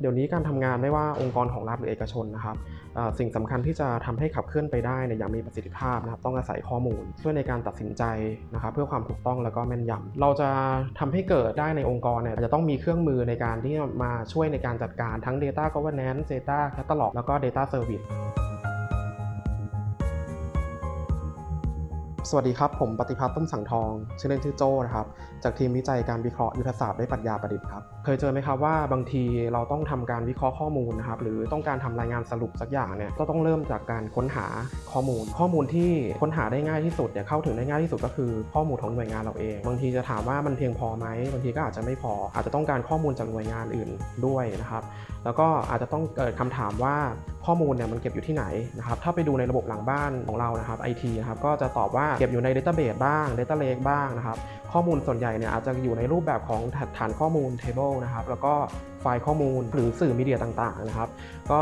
เดี๋ยวนี้การทำงานไม่ว่าองค์กรของรัฐหรือเอกชนนะครับสิ่งสำคัญที่จะทำให้ขับเคลื่อนไปได้เนี่ยอย่างมีประสิทธิภาพนะครับต้องอาศัยข้อมูลช่วยในการตัดสินใจนะครับเพื่อความถูกต้องแล้วก็แม่นยำเราจะทำให้เกิดได้ในองค์กรเนี่ยจะต้องมีเครื่องมือในการที่มาช่วยในการจัดการทั้ง Data Governance Data Catalog แล้วก็ Data Service สวัสดีครับ ผมปฏิพัฒน์ต้มสังทอง ชื่อเล่นชื่อโจ้นะครับ จากทีมวิจัยการวิเคราะห์ยุทธศาสตร์ด้วยปรัชญาประดิษฐ์ครับ เคยเจอไหมครับว่าบางทีเราต้องทำการวิเคราะห์ข้อมูลนะครับ หรือต้องการทำรายงานสรุปสักอย่างเนี่ย ก็ต้องเริ่มจากการค้นหาข้อมูล ข้อมูลที่ค้นหาได้ง่ายที่สุดเนี่ยเข้าถึงได้ง่ายที่สุดก็คือข้อมูลของหน่วยงานเราเอง บางทีจะถามว่ามันเพียงพอไหม บางทีก็อาจจะไม่พอ อาจจะต้องการข้อมูลจากหน่วยงานอื่นด้วยนะครับ แล้วก็อาจจะต้องเกิดคำถามว่าข้อมูลเนี่ยมันเก็บอยู่ที่ไหนนะครับ ถ้าไปดูในระบบหลังบ้านของเรานะครับ IT นะครับก็จะตอบว่าเก็บอยู่ใน Database บ้าง Data Lake บ้างนะครับ ข้อมูลส่วนใหญ่เนี่ยอาจจะอยู่ในรูปแบบของฐานข้อมูล Table นะครับแล้วก็ไฟล์ข้อมูลหรือสื่อมีเดียต่างๆนะครับ ก็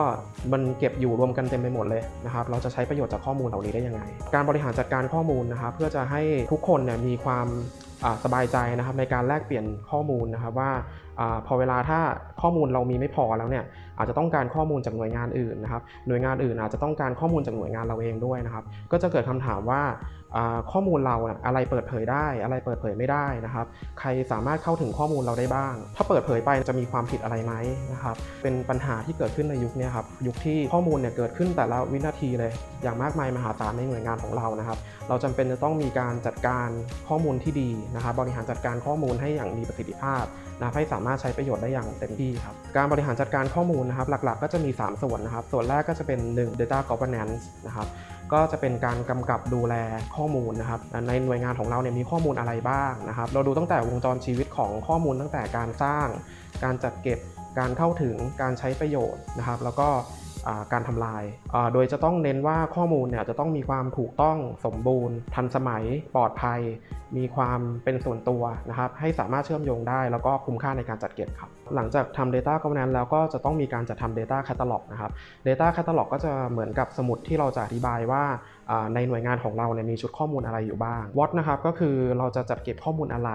มันเก็บอยู่รวมกันเต็มไปหมดเลยนะครับ เราจะใช้ประโยชน์จากข้อมูลเหล่านี้ได้ยังไง การบริหารจัดการข้อมูลนะครับเพื่อจะให้ทุกคนเนี่ยมีความสบายใจนะครับในการแลกเปลี่ยนข้อมูลนะครับว่าอพอเวลาถ้าข้อมูลเรามีไม่พอแล้วเนี่ยอาจจะต้องการข้อมูลจากหน่วยงานอื่นนะครับหน่วยงานอื่นอาจจะต้องการข้อมูลจากหน่วยงานเราเองด้วยนะครับก็จะเกิดคำถามว่าข้อมูลเราอะไรเปิดเผยได้ อะไรเปิดเผยไม่ได้นะครับ ใครสามารถเข้าถึงข้อมูลเราได้บ้าง ถ้าเปิดเผยไปจะมีความผิดอะไรไหมนะครับเป็นปัญหาที่เกิดขึ้นในยุคนี้ครับยุคที่ข้อมูลเนี่ยเกิดขึ้นแต่ละวินาทีเลย อย่างมากมายมหาศาลในหน่วยงานของเรานะครับ เราจำเป็นจะต้องมีการจัดการข้อมูลที่ดีนะครับบริหารจัดการข้อมูลให้อย่างมีประสิทธิภาพนะให้สามารถใช้ประโยชน์ได้อย่างเต็มที่ครับ การบริหารจัดการข้อมูลนะครับ หลักๆ ก็จะมี 3 ส่วนนะครับ ส่วนแรกก็จะเป็น 1 data governance นะครับก็จะเป็นการกำกับดูแลข้อมูลนะครับในหน่วยงานของเราเนี่ยมีข้อมูลอะไรบ้างนะครับ เราดูตั้งแต่วงจรชีวิตของข้อมูลตั้งแต่การสร้าง การจัดเก็บการเข้าถึงการใช้ประโยชน์นะครับ แล้วก็อ่า การทำลาย โดยจะต้องเน้นว่าข้อมูลเนี่ยจะต้องมีความถูกต้องสมบูรณ์ ทันสมัย ปลอดภัย มีความเป็นส่วนตัวนะครับ ให้สามารถเชื่อมโยงได้ แล้วก็คุ้มค่าในการจัดเก็บครับ หลังจากทำ Data Governance แล้วก็จะต้องมีการจัดทำ Data Catalog นะครับ Data Catalog ก็จะเหมือนกับสมุดที่เราจะอธิบายว่าในหน่วยงานของเราเนี่ยมีชุดข้อมูลอะไรอยู่บ้าง What นะครับก็คือเราจะจัดเก็บข้อมูลอะไร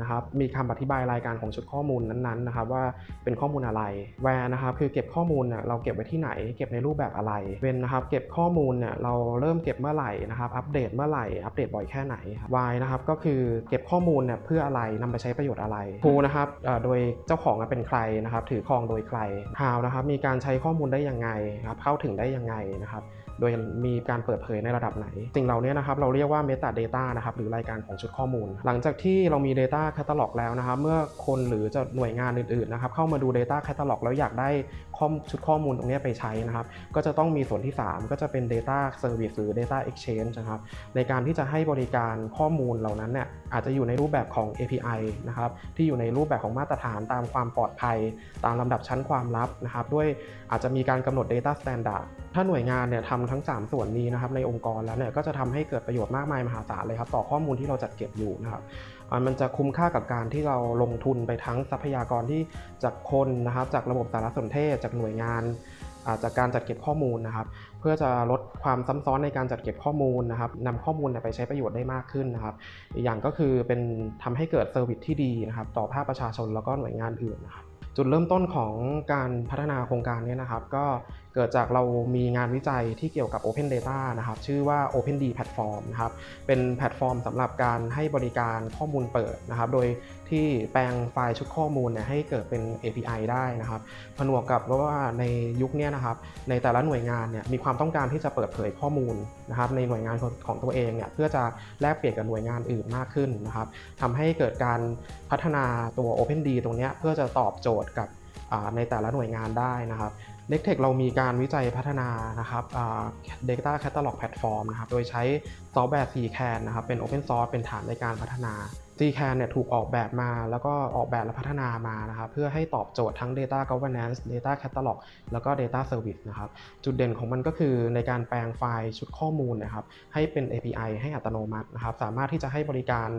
นะครับ มีคำอธิบายรายการของชุดข้อมูลนั้นๆนะครับว่าเป็นข้อมูลอะไร Where นะครับคือเก็บข้อมูลเนี่ยเราเก็บไว้ที่ไหนเก็บในรูปแบบอะไรเว้นนะครับเก็บข้อมูลเนี่ยเราเริ่มเก็บเมื่อไหร่นะครับอัปเดตเมื่อไหร่อัปเดตบ่อยแค่ไหนครับ y นะครับก็คือเก็บข้อมูลเนี่ยเพื่ออะไรนำไปใช้ประโยชน์อะไร Who นะครับโดยเจ้าของเป็นใครนะครับถือครองโดยใคร How นะครับมีการใช้ข้อมูลได้ยังไงครับเข้าถึงได้ยังไงนะครับ โดยมีการเปิดเผยในระดับไหน สิ่งเหล่านี้นะครับเราเรียกว่า Metadata นะครับหรือรายการของชุดข้อมูล หลังจากที่เรามี Data Catalog แล้วนะครับเมื่อคนหรือจะหน่วยงานอื่นๆนะครับเข้ามาดู Data Catalog แล้วอยากได้ข้อชุดข้อมูลตรงนี้ไปใช้นะครับก็จะต้องมีส่วนที่ 3 ก็จะเป็น Data Service หรือ Data Exchange นะครับในการที่จะให้บริการข้อมูลเหล่านั้นเนี่ยอาจจะอยู่ในรูปแบบของ API นะครับที่อยู่ในรูปแบบของมาตรฐานตามความปลอดภัย ตามลำดับชั้นความลับนะครับด้วยอาจจะมีการกำหนด Data Standard ถ้าหน่วยงานเนี่ยทำทั้ง 3 ส่วนนี้นะครับในองค์กรแล้วเนี่ยก็จะทำให้เกิดประโยชน์มากมายมหาศาลเลยครับต่อข้อมูลที่เราจัดเก็บอยู่นะครับมันจะคุ้มค่ากับการที่เราลงทุนไปทั้งทรัพยากรที่จากคนนะครับจากระบบสารสนเทศจากหน่วยงาน จากการจัดเก็บข้อมูลนะครับ เพื่อจะลดความซ้ำซ้อนในการจัดเก็บข้อมูลนะครับนำข้อมูลไปใช้ประโยชน์ได้มากขึ้นนะครับ อีกอย่างก็คือเป็นทำให้เกิดเซอร์วิสที่ดีนะครับ ต่อภาคประชาชนแล้วก็หน่วยงานอื่นนะครับจุดเริ่มต้นของการพัฒนาโครงการนี้นะครับ ก็เกิดจากเรามีงานวิจัยที่เกี่ยวกับ Open Data นะครับ ชื่อว่า OpenD Platform นะครับเป็นแพลตฟอร์มสำหรับการให้บริการข้อมูลเปิดนะครับ โดย ที่แปลงไฟล์ชุดข้อมูลเนี่ยให้เกิดเป็น API ได้นะครับ ผนวกกับว่าในยุคนี้นะครับ ในแต่ละหน่วยงานเนี่ยมีความต้องการที่จะเปิดเผยข้อมูลนะครับในหน่วยงานของตัวเองเนี่ยเพื่อจะแลกเปลี่ยนกับหน่วยงานอื่นมากขึ้นนะครับทำให้เกิดการพัฒนาตัว OpenD ตรงนี้เพื่อจะตอบโจทย์กับในแต่ละหน่วยงานได้นะครับ n e c t e c h เรามีการวิจัยพัฒนานะครับ Data Catalog Platform นะครับ โดยใช้ซอฟต์แวร์ CCAN นะครับ เป็น Open Source เป็นฐานในการพัฒนา CCAN เนี่ยถูกออกแบบมาแล้วก็ออกแบบและพัฒนามานะครับเพื่อให้ตอบโจทย์ทั้ง Data Governance Data Catalog แล้วก็ Data Service นะครับจุดเด่นของมันก็คือในการแปลงไฟล์ชุดข้อมูลนะครับให้เป็น API ให้อัตโนมัตินะครับสามารถที่จะให้บริการ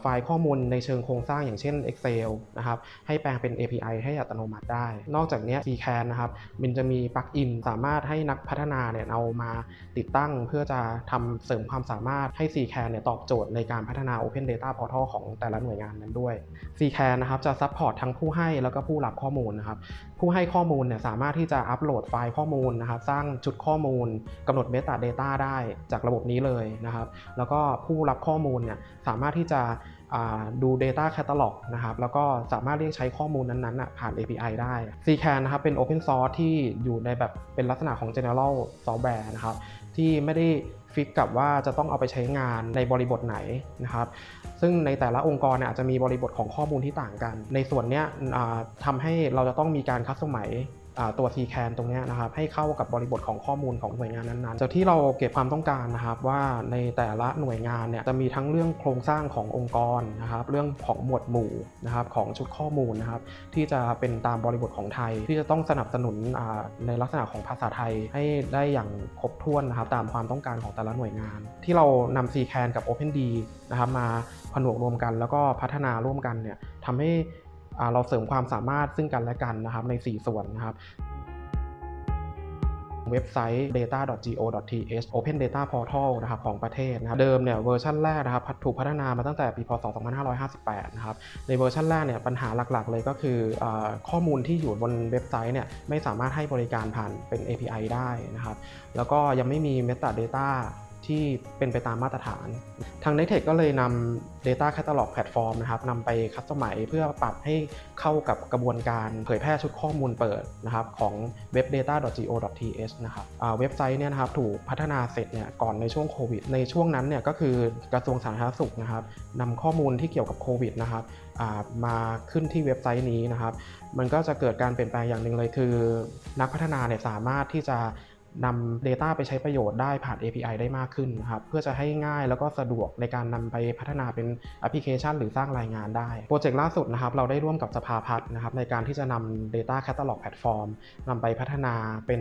ไฟล์ข้อมูลในเชิงโครงสร้างอย่างเช่น Excel นะครับให้แปลงเป็น API ให้อัตโนมัติได้ นอกจากนี้ย CCAN นะครับมันจะมีปลั๊กอินสามารถให้นักพัฒนาเนี่ยเอามาติดตั้งเพื่อจะทำเสริมความสามารถให้ CCAN เนี่ยตอบโจทย์ในการพัฒนา Open Data Portal ของแต่ละหน่วยงานนั้นด้วย CCAN นะครับจะซัพพอร์ตทั้งผู้ให้แล้วก็ผู้รับข้อมูลนะครับผู้ให้ข้อมูลเนี่ยสามารถที่จะอัปโหลดไฟล์ข้อมูลนะครับสร้างชุดข้อมูลกำหนด Metadata ได้จากระบบนี้เลยนะครับแล้วก็ผู้รับข้อมูลเนี่ยสามารถที่จะดู Data Catalog นะครับแล้วก็สามารถเรียกใช้ข้อมูลนั้นๆนะผ่าน API ได้ CCAN นะครับเป็น Open Source ที่อยู่ในแบบเป็นลักษณะของ General Software นะครับที่ไม่ได้ฟิกกับว่าจะต้องเอาไปใช้งานในบริบทไหนนะครับ ซึ่งในแต่ละองค์กรอาจจะมีบริบทของข้อมูลที่ต่างกัน ในส่วนนี้ทำให้เราจะต้องมีการคัดสมัย ตัว CCAN ตรงนี้นะครับให้เข้ากับบริบทของข้อมูลของหน่วยงานนั้นๆจากที่เราเก็บความต้องการนะครับว่าในแต่ละหน่วยงานเนี่ยจะมีทั้งเรื่องโครงสร้างขององค์กรนะครับเรื่องของหมวดหมู่นะครับของชุดข้อมูลนะครับที่จะเป็นตามบริบทของไทย ที่จะต้องสนับสนุนในลักษณะของภาษาไทยให้ได้อย่างครบถ้วนนะครับตามความต้องการของแต่ละหน่วยงาน ที่เรานำ CCAN กับ OpenD นะครับมาผนวกรวมกันแล้วก็พัฒนาร่วมกันเนี่ยทำให้ เราเสริมความสามารถซึ่งกันและกันนะครับใน 4 ส่วนนะครับเว็บไซต์ data.go.th Open Data Portal นะครับของประเทศนะครับเดิมเนี่ยเวอร์ชันแรกนะครับถูกพัฒนามาตั้งแต่ปีพศ 2558 นะครับในเวอร์ชันแรกเนี่ยปัญหาหลักๆ เลยก็คืออข้อมูลที่อยู่บนเว็บไซต์เนี่ยไม่สามารถให้บริการผ่านเป็น API ได้นะครับแล้วก็ยังไม่มี Metadata ที่เป็นไปตามมาตรฐาน ทาง n e t e c h ก็เลยนำ Data Catalog Platform นะครับนำไปคัสตอมไมเพื่อปรับให้เข้ากับกระบวนการเผยแพร่ชุดข้อมูลเปิดนะครับของเว็บ data.go.th นะครับเว็บไซต์เนี่ยนะครับถูกพัฒนาเสร็จเนี่ยก่อนในช่วงโควิด ในช่วงนั้นเนี่ยก็คือกระทรวงสาธารณสุขนะครับนำข้อมูลที่เกี่ยวกับโควิดนะครับมาขึ้นที่เว็บไซต์นี้นะครับ มันก็จะเกิดการเปลี่ยนแปลงอย่างหนึ่งเลยคือ นักพัฒนาเนี่ยสามารถที่จะ นำ Data ไปใช้ประโยชน์ได้ผ่าน API ได้มากขึ้นนะครับเพื่อจะให้ง่ายแล้วก็สะดวกในการนำไปพัฒนาเป็นแอปพลิเคชัน หรือสร้างรายงานได้โปรเจกต์ล่าสุดนะครับเราได้ร่วมกับสภาพัฒน์นะครับในการที่จะนำ Data Catalog Platform นำไปพัฒนาเป็น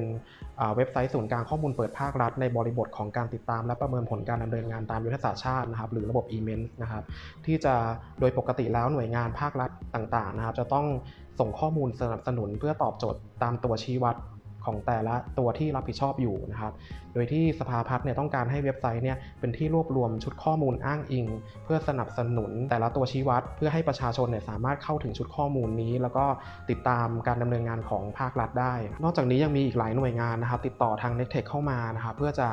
เว็บไซต์ศูนย์กลางข้อมูลเปิดภาครัฐ ในบริบทของการติดตาม และประเมินผลการดำเนินงานตามยุทธศาสตร์ชาตินะครับหรือระบบ e m e n นะครับที่จะโดยปกติแล้วหน่วยงานภาครัฐต่างๆนะครับจะต้องส่งข้อมูลสนับสนุนเพื่อตอบโจทย์ตามตัวชี้วัด ของแต่ละตัวที่รับผิดชอบอยู่นะครับ โดยที่สภาพัฒน์เนี่ยต้องการให้เว็บไซต์เนี่ยเป็นที่รวบรวมชุดข้อมูลอ้างอิง เพื่อสนับสนุนแต่ละตัวชี้วัด เพื่อให้ประชาชนเนี่ยสามารถเข้าถึงชุดข้อมูลนี้ แล้วก็ติดตามการดำเนินงานของภาครัฐได้ นอกจากนี้ยังมีอีกหลายหน่วยงานนะครับ ติดต่อทาง n e t t e c h เข้ามานะครับเพื่อจะ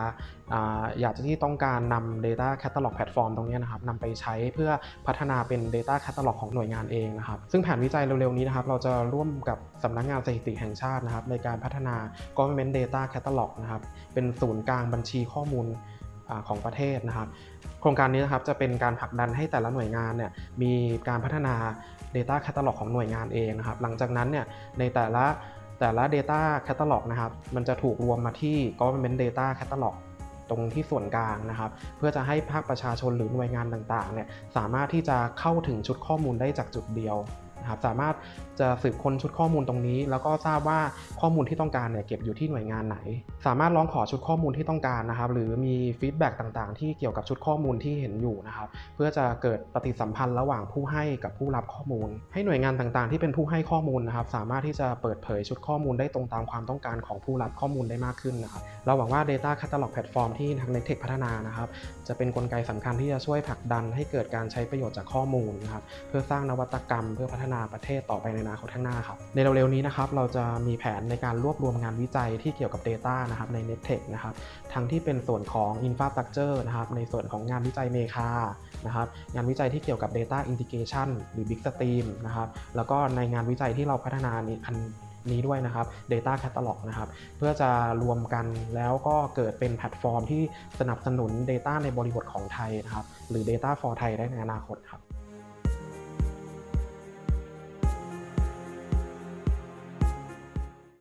อยากจะที่ต้องการนำ Data Catalog Platform ตรงนี้นะครับนำไปใช้เพื่อพัฒนาเป็น Data Catalog ของหน่วยงานเองนะครับ ซึ่งแผนวิจัยเร็วๆนี้นะครับ เราจะร่วมกับสำนักงานสถิติแห่งชาตินะครับ ในการพัฒนา Government Data Catalog นะครับ เป็นศูนย์กลางบัญชีข้อมูลอของประเทศนะครับ โครงการนี้นะครับจะเป็นการผลักดันให้แต่ละหน่วยงานเนี่ยมีการพัฒนา Data Catalog ของหน่วยงานเองนะครับ หลังจากนั้นเนี่ยในแต่ละแต่ละ Data Catalog นะครับ มันจะถูกรวมมาที่ Government Data Catalog ตรงที่ส่วนกลางนะครับ เพื่อจะให้ภาคประชาชนหรือหน่วยงานต่างๆเนี่ยสามารถที่จะเข้าถึงชุดข้อมูลได้จากจุดเดียว นะครับสามารถจะสืบค้นชุดข้อมูลตรงนี้ แล้วก็ทราบว่าข้อมูลที่ต้องการเนี่ยเก็บอยู่ที่หน่วยงานไหน สามารถร้องขอชุดข้อมูลที่ต้องการนะครับ หรือมีฟีดแบ็กต่างๆ ที่เกี่ยวกับชุดข้อมูลที่เห็นอยู่นะครับ เพื่อจะเกิดปฏิสัมพันธ์ระหว่างผู้ให้กับผู้รับข้อมูล ให้หน่วยงานต่างๆ ที่เป็นผู้ให้ข้อมูลนะครับ สามารถที่จะเปิดเผยชุดข้อมูลได้ตรงตามความต้องการของผู้รับข้อมูลได้มากขึ้นนะครับ เราหวังว่า Data Catalog Platform ที่ทาง n e t e c h พัฒนานะครับ จะเป็นนกลไกสำคัญที่จะช่วยผลักดันให้เกิดการใช้ประโยชน์จากข้อมูลนะครับ เพื่อสร้างนวัตกรรมเพื่อพัฒนาประเทศต่อไปในอนาคตข้างหน้าครับในเร็วๆนี้นะครับเราจะมีแผนในการรวบรวมงานวิจัยที่เกี่ยวกับ Data นะครับใน n e t e c h นะครับทั้งที่เป็นส่วนของ Infrastructure นะครับในส่วนของงานวิจัยเมคานะครับงานวิจัยที่เกี่ยวกับ Data Integration หรือ Big Stream นะครับแล้วก็ในงานวิจัยที่เราพัฒนานี้อันนี้ด้วยนะครับ Data Catalog นะครับ เพื่อจะรวมกันแล้วก็เกิดเป็นแพลตฟอร์มที่สนับสนุน Data ในบริบทของไทยนะครับ หรือ Data for ไทยได้ในอนาคตครับ